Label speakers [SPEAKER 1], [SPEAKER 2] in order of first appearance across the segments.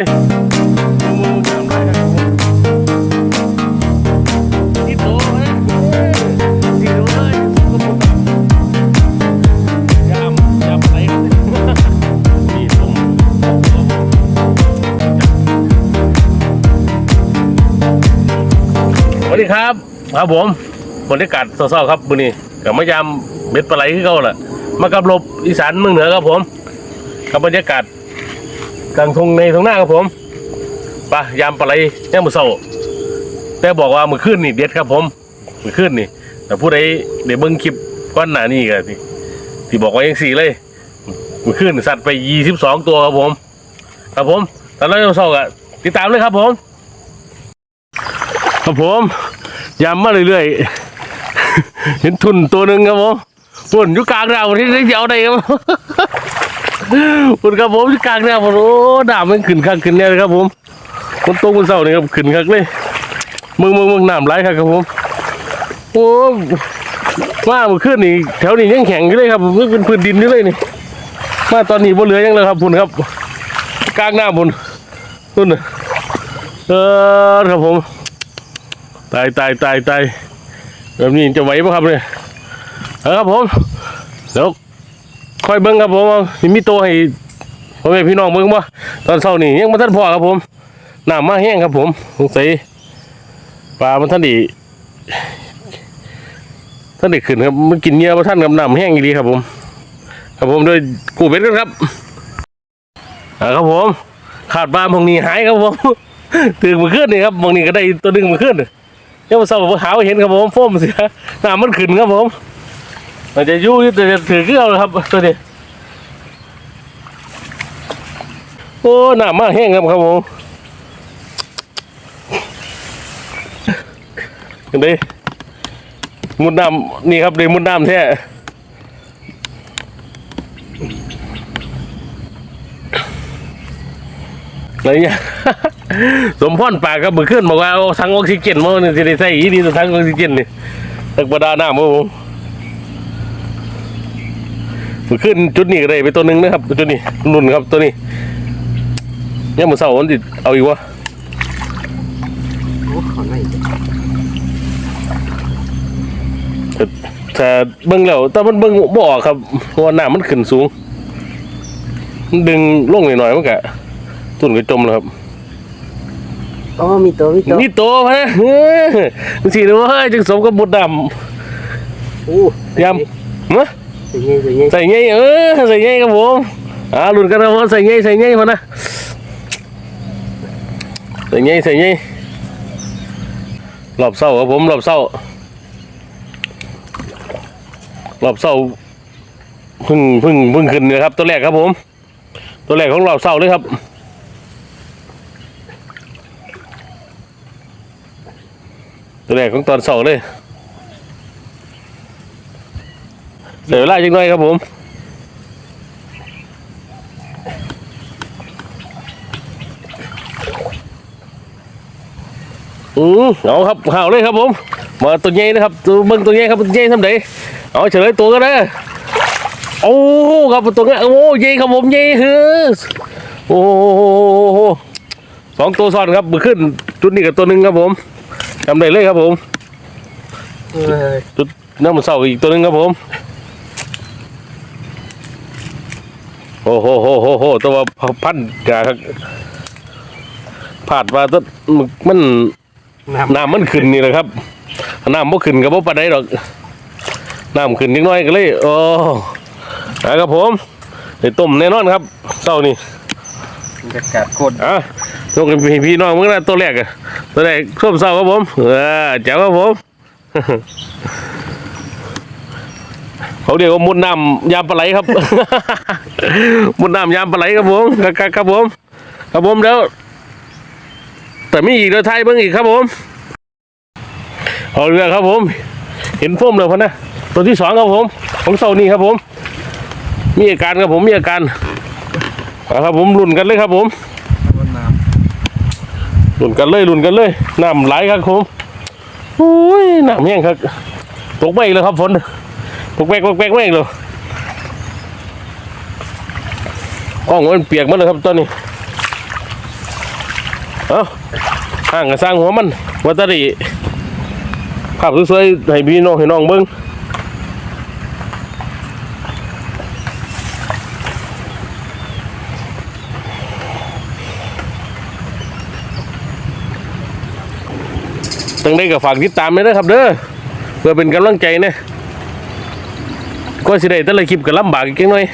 [SPEAKER 1] สวัสดีครับ ครับผมบรรยากาศเศร้าๆครับมื้อนี้กับมายามเม็ดปลาไหลที่เขาแหละมากับลบอีสานเมืองเหนือครับผมกับบรรยากาศ กลางทงในทงหน้าครับผมไปยามปลาไหลย่ามมือเศร้าแต่บอกว่ามือขึ้นนี่เด็ดครับผมมือขึ้นนี่แต่ผู้ใดได้เบิ่งคลิปก้อนหนานี่ก็ที่ที่บอกว่ายังสี่เลยมือขึ้นสัตว์ไปยี่สิบสองตัวครับผม ครับผมตอนนั้นเราเศร้าก็ติดตามเลยครับผม ครับผมยำมาเรื่อยๆเห็นทุนตัวหนึ่งครับผมปุ่นยู่กลางดาวที่ได้เจ้าได้ครับ ปุ่นครับผมอยู่กลางดาวโอ้ด่ามันขึ้นข้างขึ้นเนี่ยครับผมคนโตคนเศร้านี่ครับขึ้นข้างเลยมึงมึงมึงน้ำไหลครับครับผมโอ้ว่าเมื่อคืนนี่แถวนี้ยังแข็งอยู่เลยครับมันเป็นพื้นดินอยู่เลยนี่มาตอนนี้บนเรือยังเลยครับพุ่นครับกลางหน้าพุ่นพุ่นนะเออครับผมตายตายตายตายแบบนี้จะไหวปะครับเนี่ยเอาครับผมเดี๋ยว คอยเบิ้งครับผมว่าสิมีโตให้พ่อแม่พี่น้องเบิ้งบ่ตอนเช้านี่ยังมาท่านพ่อครับผมน้ำมาแห้งครับผมสงสัยปลามันท่านดีท่านได้ขึ้นครับมันกินเยอมาท่านกับน้ำแห้งดีครับผม ครับผมโดยกูเบ็ดกันครับอ่าครับผม ขาดปลาบางนี้หายครับผมตื่นมาขึ้นนี่ครับบางนี้ก็ได้ตัวหนึงมาขึ้นยังมาสอบหาเห็นครับผมโฟมเสียน้ำมันขึ้นครับผม มันจะยุ่ยแต่จะถือเกลียวเลยครับตัวนี้โอ้หน้ำมาแห้งครับครับผมยังไงมุดน้ำนี่ครับเลยมุดน้ำแท้อะไรเนี่ยสมพรปากกับมือขึ้นบอกว่าเอาทั้งออกซิเจนมาเนี่ยจะได้ใส่อีดีทั้งออกซิเจนนี่ตักบดาหน้ามาผ มมือขึ้นจุดนี้ก็ได้ไปตัวหนึ่งนะครับจุดนี้นุ่นครับตัวนี้เนี่ยมือเสาร์มันติเอาอีกวะ
[SPEAKER 2] โอ้ขอหน่อย
[SPEAKER 1] แต่แต่เบิ้งแล้วแต่มันเบิ้งบ่ออกครับเพราะว่าน้ำมันขึ้นสูงมันดึงลงหน่อยๆมันกะตุ่นก็จมแล้วครับ
[SPEAKER 2] โอ้มีตัวมีตัว
[SPEAKER 1] นี่โตพะนะเฮ้ยมันสีดูว่าจึงสมกับบุดด
[SPEAKER 2] โอ้ำ
[SPEAKER 1] ยำมะ
[SPEAKER 2] ใส่เงี้ยใส่เงี้ย
[SPEAKER 1] ใส่เงี้ยเออใส่เงี้ยครับผมอ่าลุดกันครับผมใส่เงี้ยใส่เงี้ยพอนะใส่เงี้ยใส่เงี้ยรอบเศร้าครับผมรอบเศร้ารอบเศร้าพึ่งพึ่งพึ่งขึ้นเนะครับ ตัวแรกครับผม ตัวแรกของรอบเศร้าเลยครับตัวแรกของตอนเสาร์เลย เสียเวลาจังหน่อยครับผมอืมเอาครับข่าวเลยครับผม มาตัวใหญ่นะครับตัวเบิ้งตัวใหญ่ครับตัวใหญ่ทำไดเอาเฉลยตัวกันนะโอ้ครับตัวนี้โอ้ใหญ่ครับผมใหญ่เฮ้อโอ้โหสองตัวซ้อนครับมือขึ้นจุดนี้กับตัวหนึ่งครับผมจำได้เลยครับผม
[SPEAKER 2] เออ
[SPEAKER 1] จุดน้ำมันเศร้าอีกตัวหนึงครับผม โอ้โหโหโหโหตัวพันกาครับผาดมาตัวมัน
[SPEAKER 2] น้ำ
[SPEAKER 1] น้ำมันขึ้นนี่แหละครับน้ำบ่ขึ้นกับบ่ปานใดดอกน้ำขึ้นนิดหน้อยก็เลยโอ้นะครับผมได้ต้มแน่นอนครับเศร้านี่
[SPEAKER 2] บรรยากาศโคตร
[SPEAKER 1] อะยกให้พี่น้องมึงนะตัวแรกอะตัวแรกส้มเศร้าครับผมเออแจ๋วครับผม เขาเรียกว่ามุดน้ำยามปลาไหลครับ มุดน้ำยามปลาไหลครับผมครับครับผม ครับผมแล้ว แต่มีอีกเดี๋ยไทยเบิ่งอีกครับผมเอาเรือครับผม เห็นโฟมเลยพอนะตัวที่สองครับผม ของเสานี่ครับผม มีอาการครับผมมีอาการครับผมรุ่นกันเลยครับผมรุ่นกันเลยรุ่นกันเลยน้ำไหลครับผมโอ้ยน้ำแห้งครับตกไปอีกแล้วครับฝน ตกแปกตกแปกไม่อีกเลยกล้องมันเปียกหมดเลยครับตอนนี้ เอาห่างกับสร้างหัวมันวัตถุดิภาพสวยๆให้พี่น้องให้น้องเบิ่งตั้งได้กับฝากติดตามเลยนะครับเด้อเพื่อเป็นกำลังใจเนี่ย ก็สิได้แต่ละคลิปก็ลำบากอีกหน่อย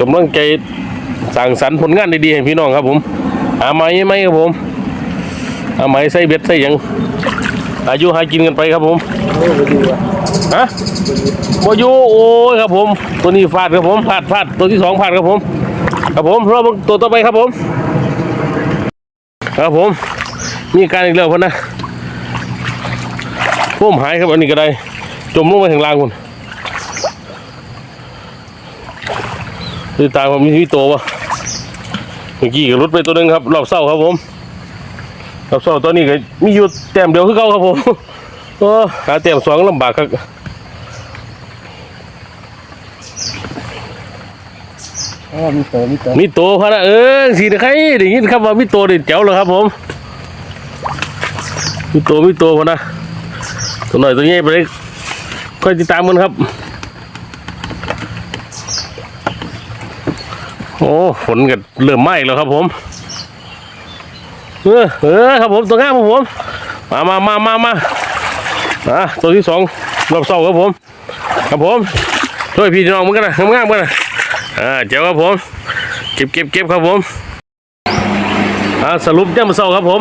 [SPEAKER 1] กำลังใจสั่งสรรค์ผลงานดีๆให้พี่น้องครับผมหาไม้ไหมครับผมหาไม้ใส่เบ็ดใส่ยังอายุหากินกันไปครับผมฮะบอยู่โอ้ยครับผม ตัวนี้ฟาดครับผมฟาดฟาดตัวที่สองฟาดครับผม ครับผมรอบตัวต่อไปครับผม ครับผม มีการอีกแล้วพ่นนะพุ่มหายครับอันนี้ก็ได้ จมลงไปถึงล่างคุณดูตามผมมีมีตัวปะเมื่อกี้ก็รุดไปตัวหนึงครับรอบเศร้าครับผมรอบเศร้าตัวนี้ก็มีอยู่แต้มเดียวคือเก่าครับผมโอ้หาแต้มสองลำบากครับ
[SPEAKER 2] อ๋อมีโตมีโต
[SPEAKER 1] มีตัวพะนะเออสีใครได้ยินครับว่ามีตัวเด็ดเจ๋วเลยครับผมมีตัวมีตัวพะนะ ตัวหน่อยตัวนี้ไปเลยค่อยติดตามกันครับ โอ้ฝนก็เริ่มไหม้แล้วครับผม เออเออครับผมตัวง่ามครับผม มามามามามาอะตัวที่สองรอบเสาครับผม ครับผมช่วยพี่น้องเหมือนกันนะงามๆกันนะอ่าเจ้าครับผม เก็บเก็บเก็บครับผมอ่าสรุปเนี่ยมาเศร้าครับผม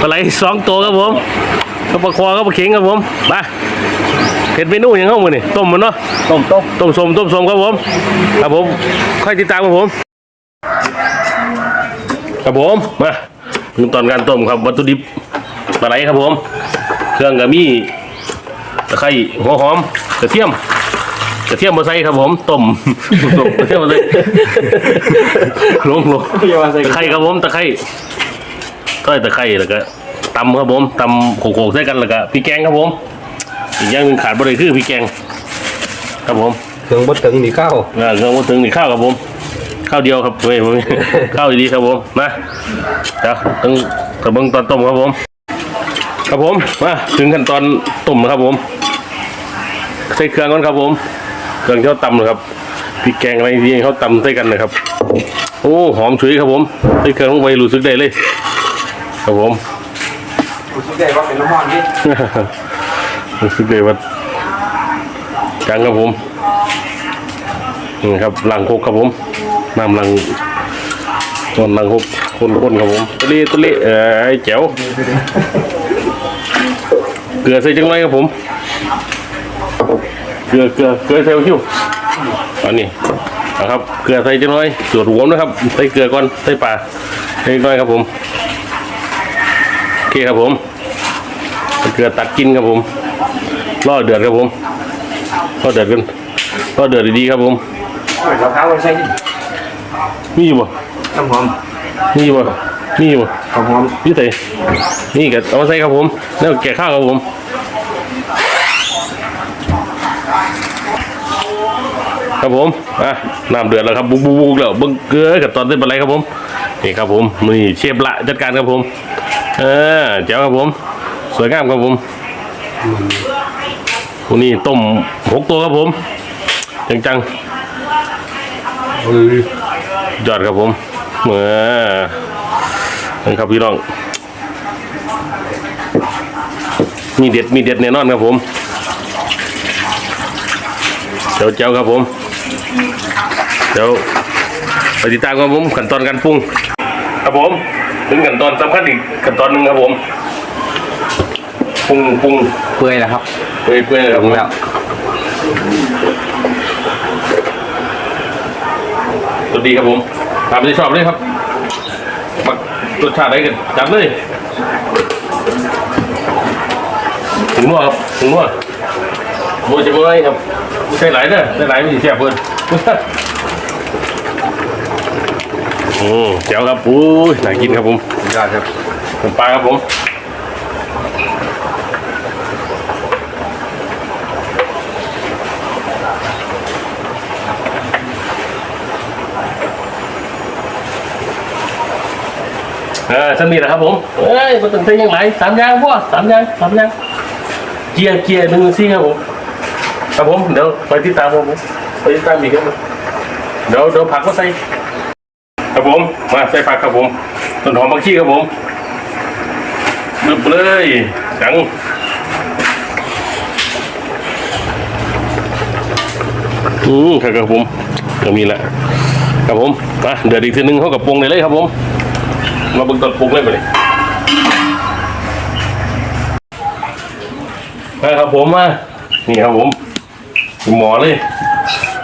[SPEAKER 1] ปลาไหลสองตัวครับผม กระปะคอกับปลาเข็งครับผมไปเห็ดเมนูอย่างเข้ามือนี่ต้มมันเนาะ
[SPEAKER 2] ต้มต้ม
[SPEAKER 1] ต้มสมต้มสมครับผมครับผมค่อยติดตามครับผม ครับผมมาถึงตอนการต้มครับวัตถุดิบปลาไหลครับผม เครื่องกะมีตะไคร้หัวหอมกระเทียมกระเทียมมาใส่ครับผมต้มต้มกระเทียมมาใส่ลงลง
[SPEAKER 2] อย่ามาใส่
[SPEAKER 1] ตะไคร้ครับผมตะไคร้ก็ตะไคร้แล้วก็ ตำครับผมตำโขกๆใส่กันแล้วก็พริกแกงครับผม อีกอย่างหนึ่งขาดบ่ได้คือพริกแกง ครับผม
[SPEAKER 2] ถึงบดถึงนี่ข้าว
[SPEAKER 1] อ่าเครื่องมือถึงนี่ข้าวครับผมข้าวเดียวครับเว้ยผมข้าวดีๆครับผมนะเดี๋ยวต้องกระเบื้องตอนต้มครับผม ครับผมมาถึงขั้นตอนต้มนะครับผมใส่เครื่องก่อนครับผมเครื่องที่เขาตำนะครับพริกแกงอะไรที่เขาตำใส่กันนะครับ โอ้หอมฉุยครับผมใส่เครื่องลงไปรู้สึกได้เลย ครับผม
[SPEAKER 2] คุณคิดได้ว่าเป็นน้ำมันที่
[SPEAKER 1] รู้สึกเลยว่าจังครับผมนี่ครับหลังโคกครับผมน้ำหลังต้นลังโคกคนๆครับผมตัวนี้ตัวนี้เออไอ้แจ๋วเกลือใส่จังไรครับผมเกลือเกลือเกลือใส่คิวอันนี้นะครับเกลือใส่จังไรสูตรหวมนะครับใส่เกลือก่อนใส่ปลาใส่น้อยครับผมโอเคครับผม ลือตัดกินครับผมรอเดือดครับผมรอเดือดกันรอเดือดดีๆครับผม
[SPEAKER 2] เราข้าวใส่
[SPEAKER 1] มีอยู่บ่
[SPEAKER 2] น้ำหอม
[SPEAKER 1] มีอยู่บ่มีอยู่บ่
[SPEAKER 2] หอมหอม
[SPEAKER 1] พี่ใส่นี่ก็เอามาใส่ครับผมแล้วแกะข้าวครับผมครับผมอะน้ำเดือดแล้วครับบุกบุกบุกแล้วเบิ้งเกลือกับตอนเต้นปลาไหลครับผมนี่ครับผมนี่เชฟละจัดการครับผม เออเจ้าครับผม สวยงามครับผมพวกนี้ต้มหกตัวครับผม จังๆ
[SPEAKER 2] เออย
[SPEAKER 1] อดครับผมเมื่อนั่นครับพี่น้องมีเด็ดมีเด็ดแน่นอนครับผมเจ้าเจ้าครับผมเดี๋ยวไปติดตามครับผมขั้นตอนการปรุง ครับผมถึงขั้นตอนสำคัญอีกขั้นตอนหนึ่งครับผม ปรุงปรุง
[SPEAKER 2] เปื่อยแล้วครับ
[SPEAKER 1] เปื่อยเปื่อยครับผม
[SPEAKER 2] แล้ว
[SPEAKER 1] ตัวดีครับผมตามที่ชอบเลยครับมักรสชาติอะไรกันจับเลยถึงนัวครับถึงนัวโมจะบ่ได้ครับไม่ใช่หลายเด้อได้หลายไม่สิเสียเพิ่นอืมเจ๋วครับอุ้ยน่ากินครับผม
[SPEAKER 2] ยอดครับ
[SPEAKER 1] ผมปลาครับผม เออสมีนะครับผมเอ้ยมันต้องใช้ยังไงสามอยางพ่อสามอยางสามอยางเกียร์เกียร์หนึ่งซี่ครับผมครับผมเดี๋ยวไปติดตามผมไปติดตามอีกครับผมเดี๋ยวเดี๋ยวผักก็ใส่ครับผมมาใส่ผักครับผมต้นหอมผักชีครับผมบึบเลยจังอืมครับครับผมก็มีแหละครับผมมาเดี๋ยวอีกทีนึงเขากับปรุงเลยเลยครับผม มาเบิ่งตอนปรุงเลยไปเลยมาครับผมมานี่ครับผมหมอเลย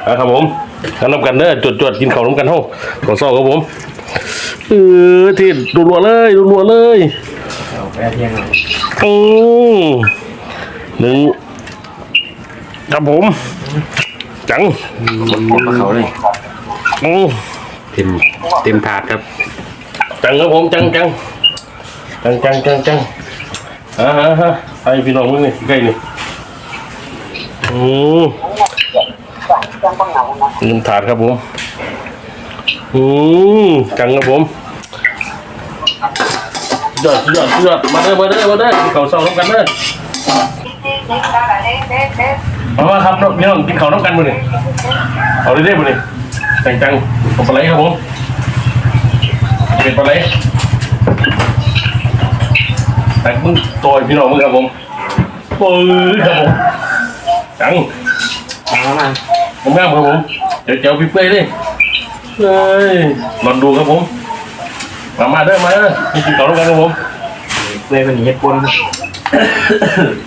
[SPEAKER 1] นะครับผมกันน้ำกันเด้อจวดจวดๆกินข้าวน้ำกันเท่าขอซอกครับผมเออที่รัวๆเลยรัวๆเลย
[SPEAKER 2] เอาแม่เที่ยงเลย
[SPEAKER 1] อืมหนึ่งครับผมจัง
[SPEAKER 2] หมดเขาเลย
[SPEAKER 1] อืม
[SPEAKER 2] เต็มเต็มถาดครับ
[SPEAKER 1] จังครับผมจังจังจังจังจังจังอ่าฮะฮะไอพี่น้องมึงนี่ใกล้นี่อืมลืมถาดครับผมอืมจังครับผมยอดยอดยอดมาเด้อมาเด้อมาเด้อกินข้าวเช้าน้ำกันเด้อมามาครับพี่น้องกินข้าวน้ำกันมื้อนี่เอาเรื่อยๆมื้อนี่จังจังเอาปลาไหลครับผม เป็นปลาไหลแต่มึงโตยพี่น้องมึงครับผมปื้อครับผมจัง
[SPEAKER 2] เอามา
[SPEAKER 1] ผมแม่ครับผม เดี๋ยวเจ้าพี่เป้ยดิเฮ้ยลองดูครับผม มามาเด้อมาเด้อมากินข้าวด้วยกันครับผม
[SPEAKER 2] เลยเป็นเฮ็ดปน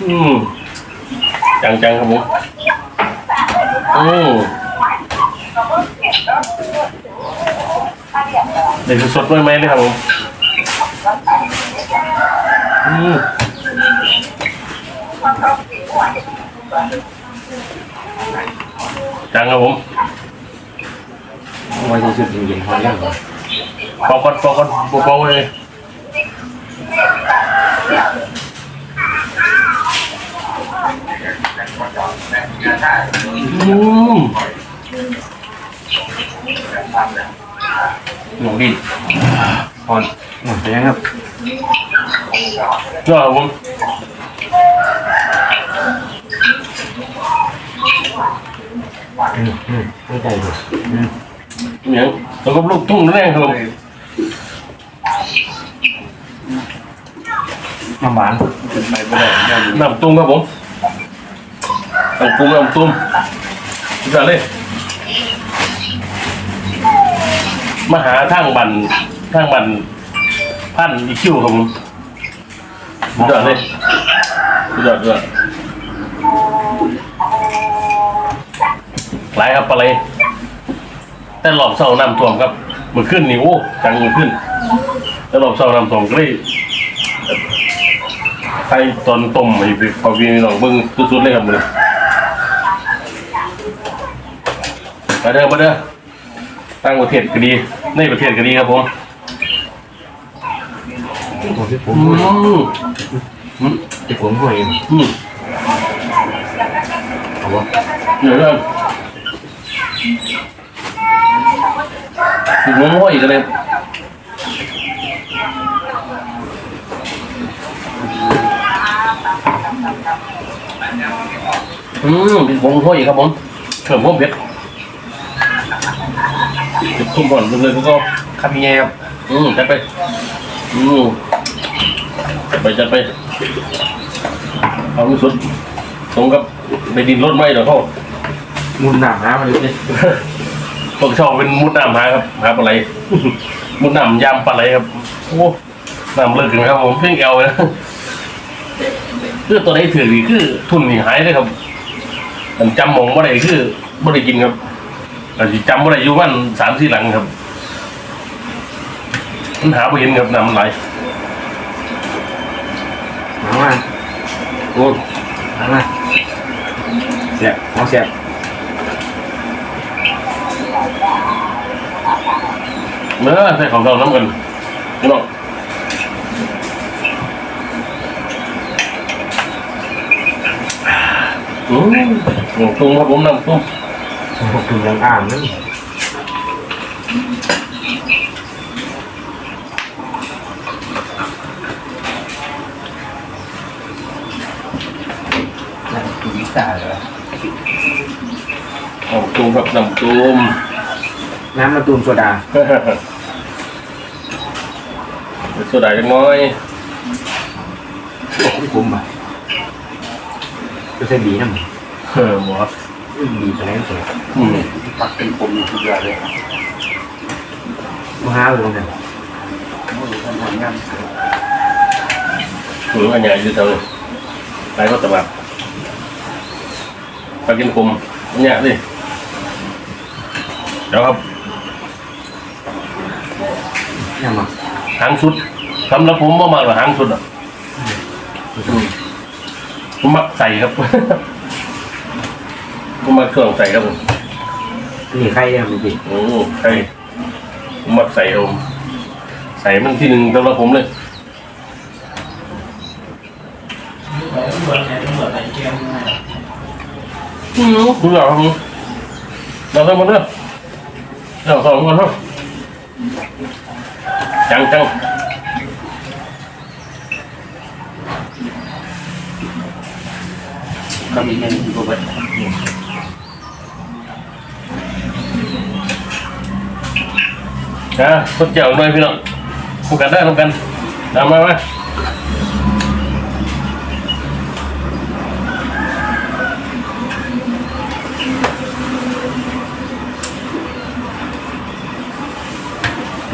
[SPEAKER 1] อืมจังจังครับผมอืม เดี๋ยวสดๆไหมๆเลยครับผมอืมจังครับผม
[SPEAKER 2] ไว้ที่สุดจริงๆพอแล้ว
[SPEAKER 1] ปอกก่อนปอกก่อนเบาๆเลยอืม
[SPEAKER 2] หนุ่มดิพอนหมดแล้วครับ
[SPEAKER 1] ยอดครับผม
[SPEAKER 2] ไม่ใจเลย
[SPEAKER 1] เนี่ยแล้วก็ลูกทุ่งนั่นเองครับผม
[SPEAKER 2] น้ำหวานไปไปเลยเดี๋ยว
[SPEAKER 1] น้ำตุ้มครับผมน้ำตุ้มน้ำตุ้มสุดยอดเลย มาหาทางบันทางบันพันอีคิวครับผมสุดยอดเลยสุดยอดสุดยอดหลายครับปลาไหลแต่หลอบเสาน้ำท่วมครับมันขึ้นนี่โอ้จังมันขึ้น แต่หลอบเสาน้ำท่วมก็เลยใครตอนต้มไอ้พอพี่น้องเบิ่งสุดๆเลยครับเลยมาเด้อมาเด้อ ตั้งประเทศก็ดี ในประเทศก็ดีครับผม
[SPEAKER 2] ผมที่ผม
[SPEAKER 1] อืม
[SPEAKER 2] ที่ผมห่วย
[SPEAKER 1] อืม
[SPEAKER 2] เอาวะ
[SPEAKER 1] เดี๋ยวนะถึงม้วนอีกเลยอืมเป็นผงห้อยครับผมเพิ่มความเผ็ดเผ็ด ทุ่มก่อนเลยแล้วก็
[SPEAKER 2] คำยังไงครับ
[SPEAKER 1] อืมจัดไปอืมจัดไปจัดไปเอาที่สุดตรงกับไปดินรถไหมเดี๋ยวเขา
[SPEAKER 2] มุนหนาน้ำมาเลย
[SPEAKER 1] พวกชอบเป็นมุดน้ำหาครับหาปลาไหลมุดน้ำยำปลาไหลครับโอ้น้ำเลิกถึงครับผมเพ่งเอวนะคือตัวไหนถือนี่คือทุนนี่หายเลยครับอันจำหมองบ่ได้คือบ่ได้กินครับ อาจจะจำบ่ได้อยู่วันสามสี่หลังครับ มันหาบ่เห็นครับน้ำมันไหล
[SPEAKER 2] เอามาโอ้เอามาเสียบเอาเสียบ
[SPEAKER 1] เมื่อใส่ของเราน้ำกันพี่น้องอืมน้ำตุ้มครับผมน้ำตุ้ม
[SPEAKER 2] ผมกิยังอ่านนั่นตุ้ยตาเหรอ
[SPEAKER 1] หอ้ตุ้มครับน้ำตูม
[SPEAKER 2] น้ำมาตุ้มโซดา
[SPEAKER 1] โซดาจังน้อย
[SPEAKER 2] ผมอะก็ใช่ดีนะมึง
[SPEAKER 1] เออหมอ
[SPEAKER 2] บีไปแล้วสวย
[SPEAKER 1] อืม
[SPEAKER 3] ปักเป็นผมทุกอย่างเลย
[SPEAKER 2] มาหาเลยนะ
[SPEAKER 3] ไม่รู้ทำงาน
[SPEAKER 1] หรืออันใหญ่ยู่เท่านี้ไรก็ตะบักปกินคมเนี่ยดิเดี๋ยวครับ
[SPEAKER 2] ยังมา
[SPEAKER 1] หางสุดสำหรับผมว่ามากกว่าหางสุดอะผมมักใส่ครับ ผมมักเครื่องใส่ครับผม
[SPEAKER 2] นี่ใครเนี่ยมันดิ
[SPEAKER 1] โอ้ใช่ผมมักใส่ครับผมใส่มันที่หนึ่งสำหรับผมเลยอืมคุณเหรอครับผมเราทำมาเด้อเราสองคนเนาะจังจัง
[SPEAKER 3] ก็มีเงินอยู่ด้วย
[SPEAKER 1] อะคนเจ้าหน่อยพี่น้องทำกันได้ทำกันตามมาไหม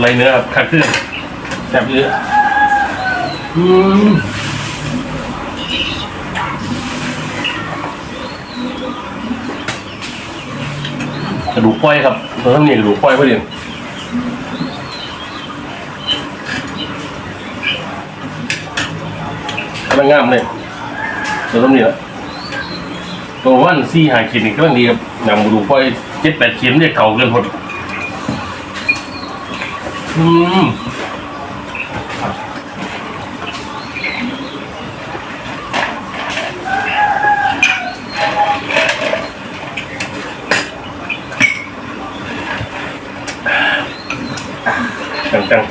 [SPEAKER 1] ไรเนื้อครับขัดขึ้นแซ่บเยอะอืมกระดูกก้อยครับเราต้องมีกระดูกก้อยเพื่อเดียว กำลังงามเลยตัวต้มนี่แหละตัววันซี่หาขีดนี่กำลังดีครับนำมาดูค่อยเจ็ดแปดขีดมันจะเก่าเกินหมดอืมจังจัง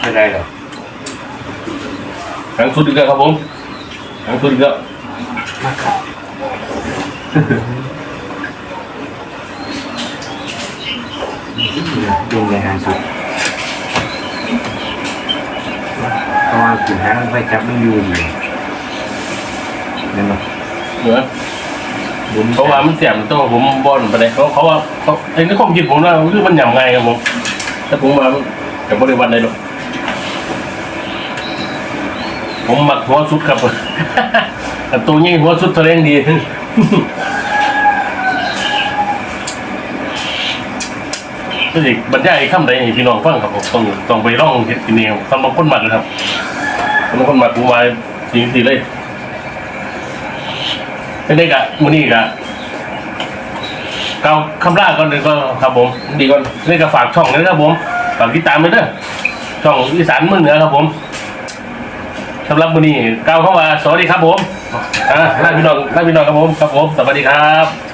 [SPEAKER 2] ไม่ได้หรอ
[SPEAKER 1] หางสุดอีกแล้วครับผมหางสุดอีกแล้ว
[SPEAKER 2] มาครับยุงในหางสุดเพราะว่าขุนหางมันไปจับมันอยู่ดีนั่นหรอ
[SPEAKER 1] เหมือน
[SPEAKER 2] บุญ
[SPEAKER 1] เพราะว่ามันเสียมตัวผมบอลไปเลยเขาเขาว่าเขาไอ้นี่ความคิดผมว่าคือมันหยำไงครับผมถ้าผมมากับบริวารใดหรอก ผมหมักหัวสุดครับแต่ตัวนี้หัวสุดทะเลงดีก็สิบรรยายคำใดให้พี่น้องฟังครับผมต้องต้องไปร่องเห็ดกินเองสำหรับคนหมักนะครับสำหรับคนหมักผมมาสิ่งสี่เลยไม่ได้กะมื้อนี้กะเกาคำล่าก่อนเลยก็ครับผมดีก่อนนี่ก็ฝากช่องนะครับผมฝากติดตามไปเด้อช่องอีสานเมืองเหนือครับผม สำหรับมื้อนี้เกาเข้ามาสวัสดีครับผมอ่าลาพี่น้องลาพี่น้องครับผมครับผมสวัสดีครับ